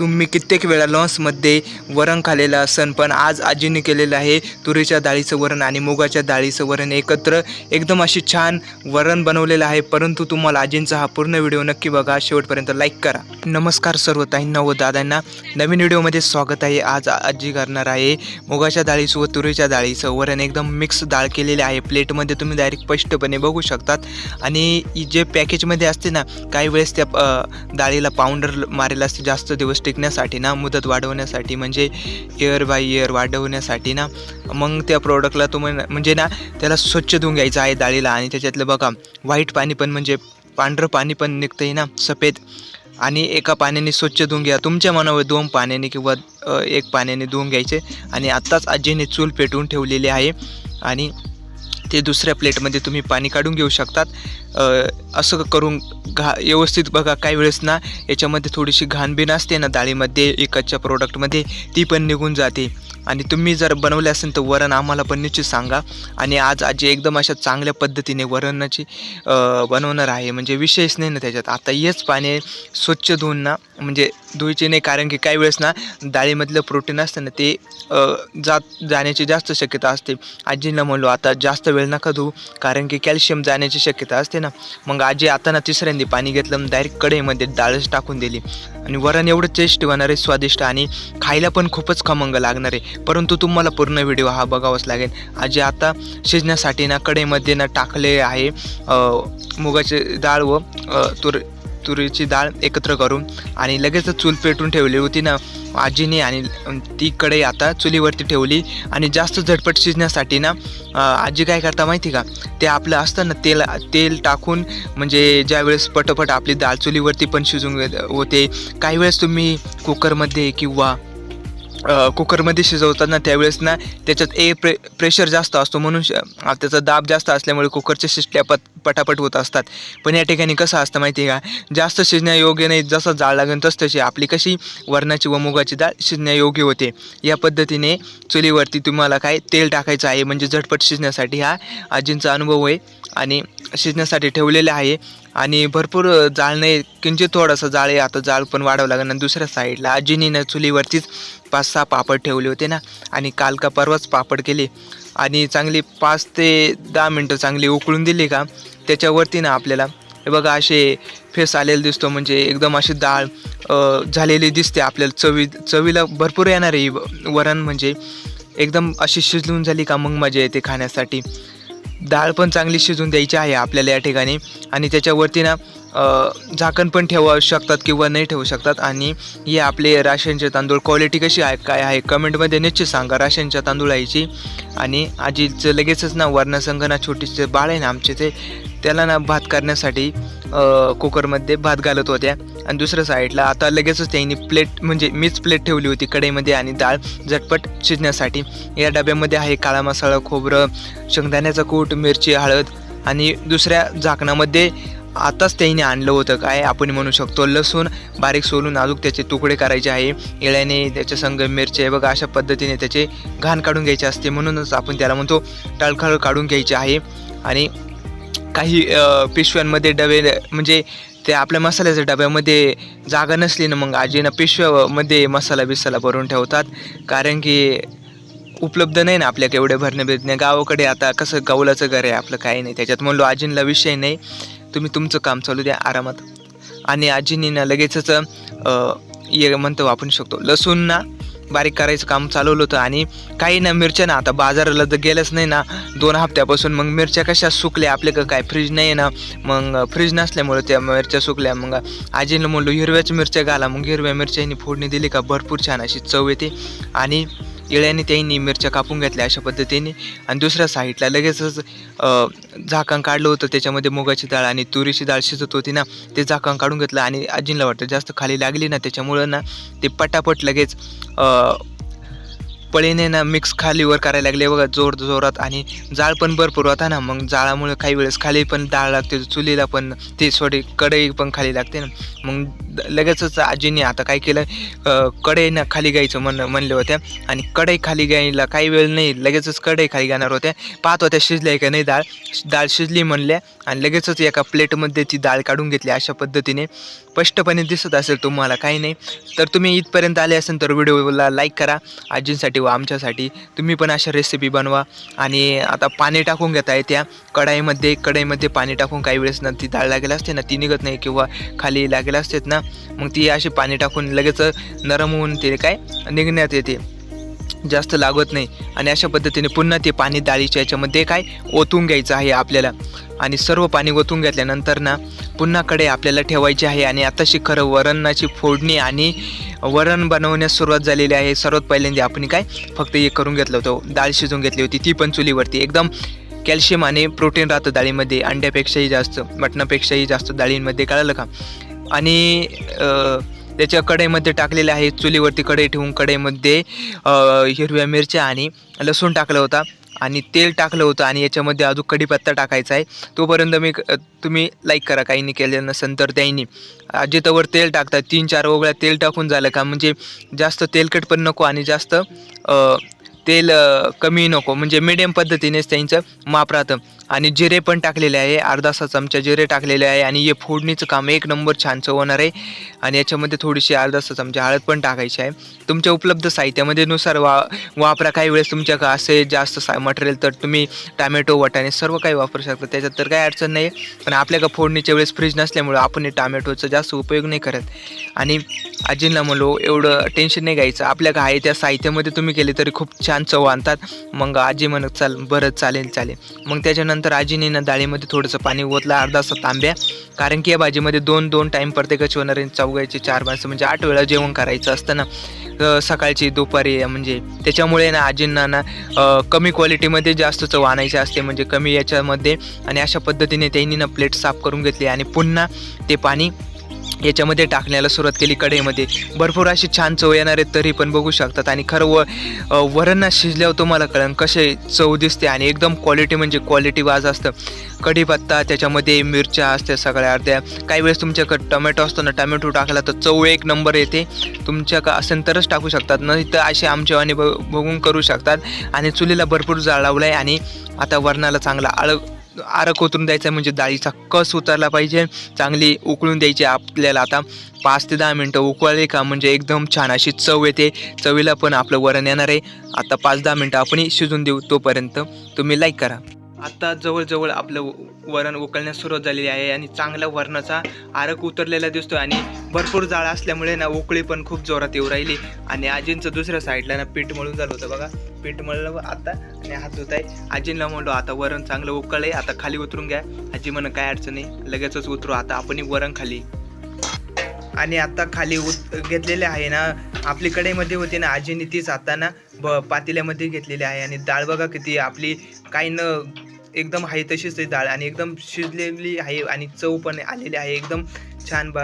तुम्ही कित्येक वेळा लॉन्समध्ये वरण खालेलं असन पण आज आजीने केलेलं आहे. तुरीच्या डाळीचं वरण आणि मुगाच्या डाळीचं वरण एकत्र एकदम अशी छान वरण बनवलेलं आहे. परंतु तुम्हाला आजींचा हा पूर्ण व्हिडिओ नक्की बघा. शेवटपर्यंत लाईक करा. नमस्कार सर्व ताईंना व दादांना. नवीन व्हिडिओमध्ये स्वागत आहे. आज आजी करणार आहे मुगाच्या डाळीचं व तुरीच्या डाळीचं वरण. एकदम मिक्स डाळ केलेले आहे. प्लेटमध्ये तुम्ही डायरेक्ट स्पष्टपणे बघू शकतात. आणि जे पॅकेजमध्ये असते ना काही वेळेस त्या डाळीला पावडर मारेल असते. जास्त दिवस टिकण्यासाठी ना मुदत वाढवण्यासाठी म्हणजे इयर बाय इयर वाढवण्यासाठी ना मग त्या प्रोडक्टला तुम्ही म्हणजे ना त्याला स्वच्छ धुवून घ्यायचं आहे डाळीला आणि त्याच्यातलं बघा व्हाईट पाणी पण म्हणजे पांढरं पाणी पण निघतंय ना सफेद. आणि एका पाण्याने स्वच्छ धुवून घ्या. तुमच्या मनावर दोन पाण्याने किंवा एक पाण्याने धुवून घ्यायचे. आणि आत्ताच आजीने चूल पेटवून ठेवलेली आहे. आणि ते दुसऱ्या प्लेटमध्ये तुम्ही पाणी काढून घेऊ शकतात. असं करून घा व्यवस्थित बघा काही वेळेस ना याच्यामध्ये थोडीशी घाणबीण असते ना डाळीमध्ये एकाच्या प्रोडक्टमध्ये ती पण निघून जाते. आणि तुम्ही जर बनवले असेल तर वरण आम्हाला पण निश्चित सांगा. आणि आज आजी एकदम अशा चांगल्या पद्धतीने वरणाची बनवणार आहे. म्हणजे विशेष नाही ना त्याच्यात. आता हेच पाणी स्वच्छ धुवून ना म्हणजे धुवायचे नाही कारण की काही वेळेस ना डाळीमधलं प्रोटीन असतं ना ते जात जाण्याची जास्त शक्यता असते. आजींना म्हणलो आता जास्त वेळ नका धुऊ कारण की कॅल्शियम जाण्याची शक्यता असते ना. मग आजी आता ना तिसऱ्यांदी पाणी घेतलं डायरेक्ट कढईमध्ये डाळच टाकून दिली. आणि वरण एवढं टेस्ट होणार आहे स्वादिष्ट आणि खायला पण खूपच खमंग लागणार आहे. परंतु तुम्हाला पूर्ण व्हिडिओ हा बघावाच लागेल. आजी आता शिजण्यासाठी ना कढईमध्ये ना टाकले आहे मुगाचे डाळ व तुर तुरीची डाळ एकत्र करून आणि लगेचच चूल पेटून ठेवली होती ना आजीने आणि ती कढई आता चुलीवरती ठेवली आणि जास्त झटपट शिजण्यासाठी ना आजी काय करता माहिती का ते आपलं असतं ना तेल तेल टाकून म्हणजे ज्यावेळेस पटपट आपली डाळ चुलीवरती पण शिजून होते काही वेळेस तुम्ही कुकरमध्ये किंवा कुकरमध्ये शिजवताना त्यावेळेस ना त्याच्यात ए प्रे प्रेशर जास्त असतो म्हणून श- त्याचा दाब जास्त असल्यामुळे कुकरच्या शिष्ट्या पट पटापट होत असतात. पण या ठिकाणी कसं असतं माहिती आहे का? जास्त शिजण्यायोग्य नाही जसं जाळ लागेल तस तशी आपली कशी वरणाची व मुगाची डाळ शिजण्यायोग्य होते. या पद्धतीने चुलीवरती तुम्हाला काय तेल टाकायचं आहे म्हणजे झटपट शिजण्यासाठी हा आजींचा अनुभव आहे. आणि शिजण्यासाठी ठेवलेले आहे. आणि भरपूर जाळ नाही किंचित थोडंसं जाळ आहे. आता जाळ पण वाढावं लागेल. आणि दुसऱ्या साईडला आजीनीनं चुलीवरतीच पाच सहा पापड ठेवले होते ना. आणि काल का परवाच पापड केले. आणि चांगली पाच ते दहा मिनटं चांगली उकळून दिली का त्याच्यावरती ना आपल्याला हे बघा असे फेस आलेला दिसतो. म्हणजे एकदम अशी डाळ झालेली दिसते आपल्याला. चवी चवीला भरपूर येणार आहे वरण म्हणजे. एकदम अशी शिजलून झाली का मग मजा येते खाण्यासाठी. डाळ पण चांगली शिजून द्यायची आहे आपल्याला या ठिकाणी. आणि त्याच्यावरती ना झाकण पण ठेवू शकतात किंवा नाही ठेवू शकतात. आणि हे आपले राशनचे तांदूळ क्वालिटी कशी आहे काय आहे कमेंटमध्ये निश्चित सांगा राशनच्या तांदूळाची. आणि आजीचं लगेचच ना वर्णसंघ ना छोटीचे बाळ आहे ना आमचे ते त्याला ना भात करण्यासाठी कुकरमध्ये भात घालत होत्या. आणि दुसऱ्या साईडला आता लगेचच त्यांनी प्लेट म्हणजे मीच प्लेट ठेवली होती कढईमध्ये आणि डाळ झटपट शिजण्यासाठी. या डब्यामध्ये आहे काळा मसाला खोबरं शेंगदाण्याचा कूट मिरची हळद आणि दुसऱ्या झाकणामध्ये आताच त्यांनी आणलं होतं काय आपण म्हणू शकतो. लसूण बारीक सोलून अजून त्याचे तुकडे करायचे आहे. येळ्याने त्याच्या संग मिरचे बघा अशा पद्धतीने त्याचे घाण काढून घ्यायचे असते. म्हणूनच आपण त्याला म्हणतो टळखळ काढून घ्यायचे आहे. आणि काही पिशव्यांमध्ये डबे म्हणजे ते आपल्या मसाल्याच्या डब्यामध्ये जागा नसली ना मग आजीनं पिशव्यामध्ये मसाला बिसाला भरून ठेवतात. कारण की उपलब्ध नाही ना आपल्याकडे एवढे भरणे बिरणे. गावाकडे आता कसं गावलाचं घर आहे आपलं काही नाही. त्याच्यात म्हणलो आजींना विषय नाही. तुम्ही तुमचं काम चालू द्या आरामात. आणि आजींनी ना लगेचच ये म्हणतो आपण शकतो. लसूण ना बारीक करायचं काम चालवलं होतं आणि काही ना मिरच्या ना आता बाजाराला तर गेलंच नाही ना. दोन हप्त्यापासून मग मिरच्या कशा सुकल्या? आपल्याकडं काय फ्रीज नाही ना. मग फ्रीज नसल्यामुळे त्या मिरच्या सुकल्या. मग आजीनं म्हणलो हिरव्याच मिरच्या घाला. मग हिरव्या मिरच्यानी फोडणी दिली का? भरपूर छान अशी चव येते. आणि इळ्याने त्यांनी मिरच्या कापून घेतल्या अशा पद्धतीने. आणि दुसऱ्या साईडला लगेचच झाकण काढलं होतं. त्याच्यामध्ये मुगाची डाळ आणि तुरीची डाळ शिजत होती ना ते झाकण काढून घेतलं. आणि आजींना वाटतं जास्त खाली लागली ना त्याच्यामुळं ना ते पटापट लगेच पळीने ना मिक्स खालीवर करायला लागले. बघा जोर जोरात आणि जाळ पण भरपूर होता ना. मग जाळामुळे काही वेळेस खाली पण डाळ लागते चुलीला पण ते थोडी कढई पण खाली लागते ना. मग लगेचच आजीने आता काय केलं? अ, खाली गायचं म्हण म्हणले होत्या. आणि कढई खाली गायला काही वेळ नाही. लगेचच कढई खाली गाणार होत्या. पाहत होत्या शिजल्या का नाही डाळ डाळ शिजली म्हणल्या. आणि लगेचच एका प्लेटमध्ये ती डाळ काढून घेतली अशा पद्धतीने. स्पष्टपणे दिसत असेल तुम्हाला काही नाही. तर तुम्ही इथपर्यंत आले असेल तर व्हिडिओला लाईक करा. आजींसाठी व आमच्यासाठी. तुम्ही पण अशा रेसिपी बनवा. आणि आता पाणी टाकून घेता येत्या. कढाईमध्ये कढईमध्ये पाणी टाकून काही वेळेस ना ती डाळ लागेल असते ना ती निघत नाही किंवा खाली लागेल असतेत ना. मग ती अशी पाणी टाकून लगेच नरम होऊन ते काय निघण्यात येते. जास्त लागत नाही. आणि अशा पद्धतीने पुन्हा ते पाणी डाळीच्या याच्यामध्ये काय ओतून घ्यायचं आहे आपल्याला. आणि सर्व पाणी ओतून घेतल्यानंतर ना पुन्हा कडे आपल्याला ठेवायची आहे. आणि आताशी खरं वरणाची फोडणी आणि वरण बनवण्यास सुरुवात झालेली आहे. सर्वात पहिल्यांदा आपण काय फक्त हे करून घेतलं होतं. डाळ शिजवून घेतली होती. ती पण चुलीवरती. एकदम कॅल्शियम आणि प्रोटीन राहतं डाळीमध्ये. अंड्यापेक्षाही जास्त मटणापेक्षाही जास्त डाळींमध्ये. कळालं का? आणि त्याच्या कढईमध्ये टाकलेले आहे चुलीवरती कढई ठेवून कढईमध्ये हिरव्या मिरच्या आणि लसूण टाकलं होता. आणि तेल टाकलं होतं आणि याच्यामध्ये अजून कढीपत्ता टाकायचा आहे. तोपर्यंत मी तुम्ही लाईक करा. काही नाही केलं नसेल तर त्यांनी. अजितावर तेल टाकतात. तीन चार ओगळ्या तेल टाकून झालं का? म्हणजे जास्त तेलकट पण नको आणि जास्त तेल कमी नको. म्हणजे मिडियम पद्धतीनेच त्यांचं माप राहतं. आणि जिरे पण टाकलेले आहे. अर्धासा चमचा जिरे टाकलेले आहे आणि हे फोडणीचं काम एक नंबर छान होणार आहे. आणि याच्यामध्ये थोडीशी अर्धासा चमचा हळद पण टाकायची आहे. तुमच्या उपलब्ध साहित्यामध्ये नुसार वा वापरा. काही वेळेस तुमच्या असे जास्त सा मटेरियल तर तुम्ही टामॅटो वाटाणे सर्व काही वापरू शकता. त्याच्यात तर काही अडचण नाही पण आपल्या का फोडणीच्या वेळेस फ्रीज नसल्यामुळं आपण हे टामॅटोचा जास्त उपयोग नाही करत. आणि आजींना म्हणलो एवढं टेन्शन नाही घ्यायचं. आपल्या का आहे त्या साहित्यामध्ये तुम्ही केले तरी खूप छान चव आणतात मग आजी म्हणत चाल बरं चालेल चालेल. मग त्याच्यानंतर आजीने ना डाळीमध्ये थोडंसं पाणी ओतलं अर्धा अर्धासा तांब्या. कारण की या भाजीमध्ये दोन दोन टाईम प्रत्येकाची होणारे चौघायचे चार माणसं म्हणजे आठ वेळा जेवण करायचं असतं ना. सकाळची दुपारी म्हणजे त्याच्यामुळे ना आजींना ना कमी क्वालिटीमध्ये जास्त चव आणायची असते म्हणजे कमी याच्यामध्ये. आणि अशा पद्धतीने त्यांनी ना प्लेट साफ करून घेतली आणि पुन्हा ते पाणी याच्यामध्ये टाकण्याला सुरुवात केली कढईमध्ये. भरपूर अशी छान चव येणार तरी पण बघू शकतात. आणि खरं व वरणना वरण शिजल्यावर तुम्हाला कळण कसे चव दिसते आणि एकदम क्वालिटी म्हणजे क्वालिटी वाज असतं. कढीपत्ता त्याच्यामध्ये मिरच्या असते सगळ्या अर्ध्या. काही वेळेस तुमच्याकडे टमॅटो असतो ना टमॅटो टाकला तर चव एक नंबर येते. तुमच्या का असेल तरच टाकू शकतात नाही तर असे आमच्यावाने ब बघून करू शकतात. आणि चुलीला भरपूर जाळ लावला आहे आणि आता वरणाला चांगला आळ आरक उतरून द्यायचा आहे म्हणजे डाळीचा कस उतरला पाहिजे. चांगली उकळून द्यायची आपल्याला आता. पाच ते दहा मिनटं उकळले का म्हणजे एकदम छान अशी चव येते. चवीला पण आपलं वरण येणार आहे. आता पाच दहा मिनटं आपण शिजून देऊ तोपर्यंत. तुम्ही लाईक करा. आत्ता जवळजवळ आपलं वरण उकळण्यास सुरुवात झालेली आहे आणि चांगला वरणाचा आरक उतरलेला दिसतो आणि भरपूर जाळ असल्यामुळे ना उकळी पण खूप जोरात येऊ राहिली. आणि आजींचं दुसऱ्या साईडला ना पीठ मळून झालं होतं बघा. पीठ मळलं आता आणि हात धुत आहे आजींना म्हणलो आता वरण चांगलं उकळलंय आता खाली उतरून घ्या. आजी म्हणून काय अडचण नाही लगेचच उतरू आता आपण वरण खाली. आणि आता खाली उत घेतलेले आहे ना आपली कढईमध्ये होती ना आजीने तीच आता ना ब पातेल्यामध्ये घेतलेली आहे. आणि डाळ बघा किती आपली काही न एकदम आहे तशीच ती डाळ आणि एकदम शिजलेली आहे आणि चव पण आलेली आहे. एकदम छान ब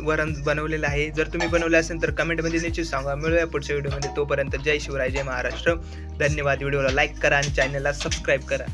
वरण बनवलेलं आहे. जर तुम्ही बनवलं असेल तर कमेंटमध्ये निश्चित सांगा. मिळूया पुढच्या व्हिडिओमध्ये. तोपर्यंत जय शिवराय जय महाराष्ट्र. धन्यवाद. व्हिडिओला लाईक करा आणि चॅनलला सबस्क्राईब करा.